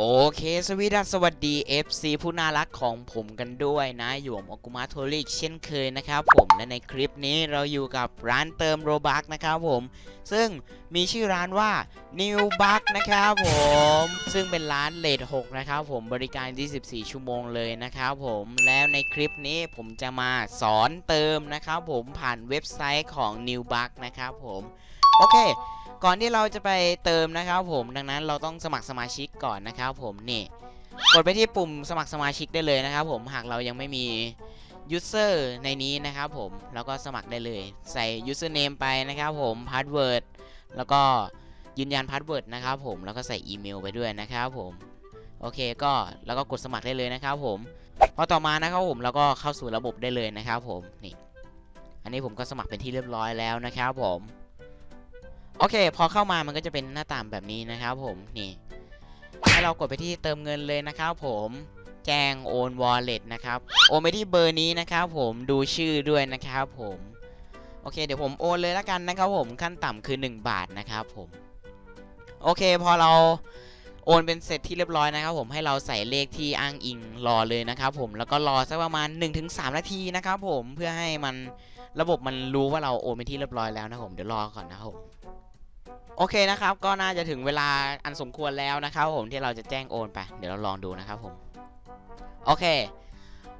โอเคสวีดัสสวัสดี FC ผู้น่ารักของผมกันด้วยนะอยู่กับโอกุมาโทริเช่นเคยนะครับผมและในคลิปนี้เราอยู่กับร้านเติมโรบักนะครับผม ซึ่งมีชื่อร้านว่า New Buck นะครับผม ซึ่งเป็นร้านเลท6นะครับผมบริการ 24 ชั่วโมงเลยนะครับผมแล้วในคลิปนี้ผมจะมาสอนเติมนะครับผมผ่านเว็บไซต์ของ New Buck นะครับผม โอเค ก่อนที่เราจะไปเติมนะครับผมดังนั้นเราต้องสมัครสมาชิกก่อนนะครับผมนี่กดไปที่ปุ่มสมัครสมาชิกได้เลยนะครับผมหากเรายังไม่มี user ในนี้นะครับผมแล้วก็สมัครได้เลย ใส่ username ไปนะครับผม password แล้วก็ยืนยัน password นะครับผมแล้วก็ใส่อีเมลไปด้วยนะครับผมโอเคก็แล้วก็กดสมัครได้เลยนะครับผมพอต่อมานะครับผมเราก็เข้าสู่ระบบได้เลยนะครับผมนี่อันนี้ผมก็สมัครเป็นที่เรียบร้อยแล้วนะครับผม โอเค พอเข้ามามันก็จะเป็นหน้าต่างแบบนี้นะครับผมนี่ให้เรากดไปที่เติมเงินเลยนะครับผมแจ้งโอน wallet นะครับโอนไปที่เบอร์นี้นะครับผมดูชื่อด้วยนะครับผมโอเค เดี๋ยวผมโอนเลยละกันนะครับผมขั้นต่ำคือ 1 บาทนะครับผมโอเคพอเราโอนเป็นเสร็จที่เรียบร้อยนะครับผมให้เราใส่เลขที่อ้างอิงรอเลยนะครับผมแล้วก็รอสักประมาณ 1-3 นาทีนะครับผมเพื่อให้มันระบบมันรู้ว่าเราโอนไปที่เรียบร้อยแล้วนะครับผมเดี๋ยวรอก่อนนะครับผม โอเคนะครับ ก็น่าจะถึงเวลาอันสมควรแล้วนะครับ ผมที่เราจะแจ้งโอนไป เดี๋ยวเราลองดูนะครับผมโอเค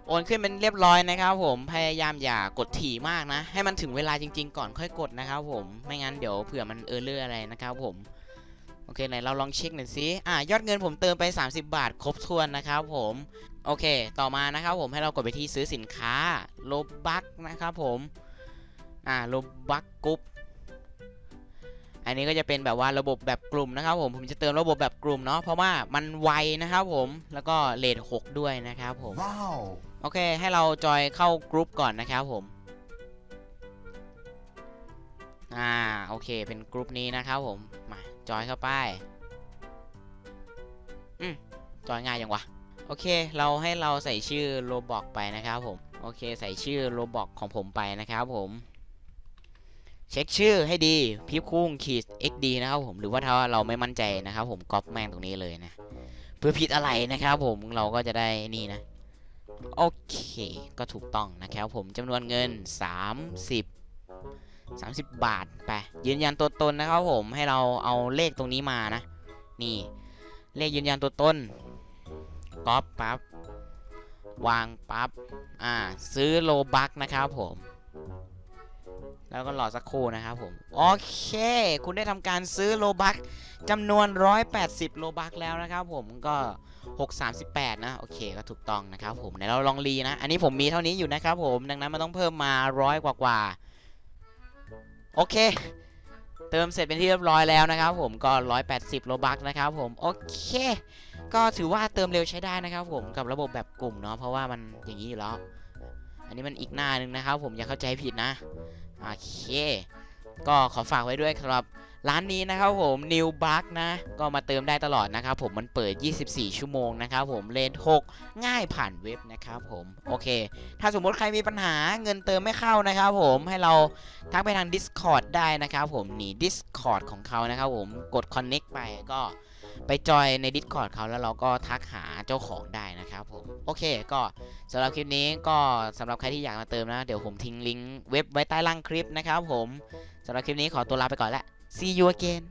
โอนขึ้นเป็นเรียบร้อยนะครับ ผมพยายามอย่ากดถี่มากนะ ให้มันถึงเวลาจริง ๆ ก่อนค่อยกดนะครับ ผมไม่งั้นเดี๋ยวเผื่อมันเออร์เลอร์อะไรนะครับ ผมโอเคไหนเราลองเช็คหน่อยสิอ่ายอดเงินผมเติมไป 30 บาท ครบถ้วนนะครับ ผมโอเค ต่อมานะครับ ผมให้เรากดไปที่ซื้อสินค้าโลบักนะครับ ผมอ่าโลบักกรุ๊ป อันนี้ก็จะเป็นแบบว่าระบบแบบกลุ่มนะครับผมผมจะเติมระบบแบบกลุ่มเนาะเพราะว่ามันไวนะครับผมแล้วก็เลท6ด้วยนะครับผม Wow. โอเคให้เราจอยเข้ากรุ๊ปก่อนนะครับผมอ่าโอเคเป็นกรุ๊ปนี้นะครับผมมาจอยเข้าไปอืมจอยง่ายยังวะโอเค เราให้เราใส่ชื่อโลบอกไปนะครับผม โอเค ใส่ชื่อโลบอกของผมไปนะครับผม เช็คชื่อให้ดีพิบคุ้งขีด xd นะครับผมหรือว่าถ้าเราไม่มั่นใจนะครับ ผมก๊อปแม่งตรงนี้เลยนะเพื่อผิดอะไรนะครับ ผมเราก็จะได้นี่นะ โอเค ก็ถูกต้องนะครับ ผมจำนวนเงิน 30 30 บาทไปยืนยันตัวตนนะครับผมให้เราเอาเลขตรงนี้มานะ นี่ เลขยืนยันตัวตนก๊อปปั๊บวางปั๊บอ่าซื้อโลบักนะครับผม แล้วก็รอสักครู่นะครับผม โอเค คุณได้ทำการซื้อโลบักจำนวน 180 โลบักแล้วนะครับผมก็ 638 นะ โอเคก็ถูกต้องนะครับผมเดี๋ยวเราลองรีนะ อันนี้ผมมีเท่านี้อยู่นะครับผมดังนั้นมันต้องเพิ่มมาร้อยกว่ากว่าโอเค เติมเสร็จเป็นที่เรียบร้อยแล้วนะครับผมก็ 180 โลบักนะครับผมโอเค ก็ถือว่าเติมเร็วใช้ได้นะครับผมกับระบบแบบกลุ่มเนาะเพราะว่ามันอย่างนี้อยู่แล้ว อันนี้มันอีกหน้าหนึ่งนะครับผมอย่าเข้าใจผิดนะ โอเค ก็ขอฝากไว้ด้วยครับ ร้านนี้นะครับผม New Buck นะ ก็มาเติมได้ตลอดนะครับผมมันเปิด 24 ชั่วโมงนะครับผมเลน6ง่ายผ่านเว็บนะครับผม โอเค ถ้าสมมติใครมีปัญหาเงินเติมไม่เข้านะครับผมให้เราทักไปทาง Discord ได้นะครับผมนี่ Discord ของเขานะครับผมกด Connect ไปก็ไปจอยใน Discord เขาแล้วเราก็ทักหาเจ้าของได้นะครับผม โอเคก็สำหรับคลิปนี้ก็สำหรับใครที่อยากมาเติมนะ เดี๋ยวผมทิ้งลิงก์เว็บไว้ใต้ล่างคลิปนะครับผมสำหรับคลิปนี้ขอตัวลาไปก่อนละ see you again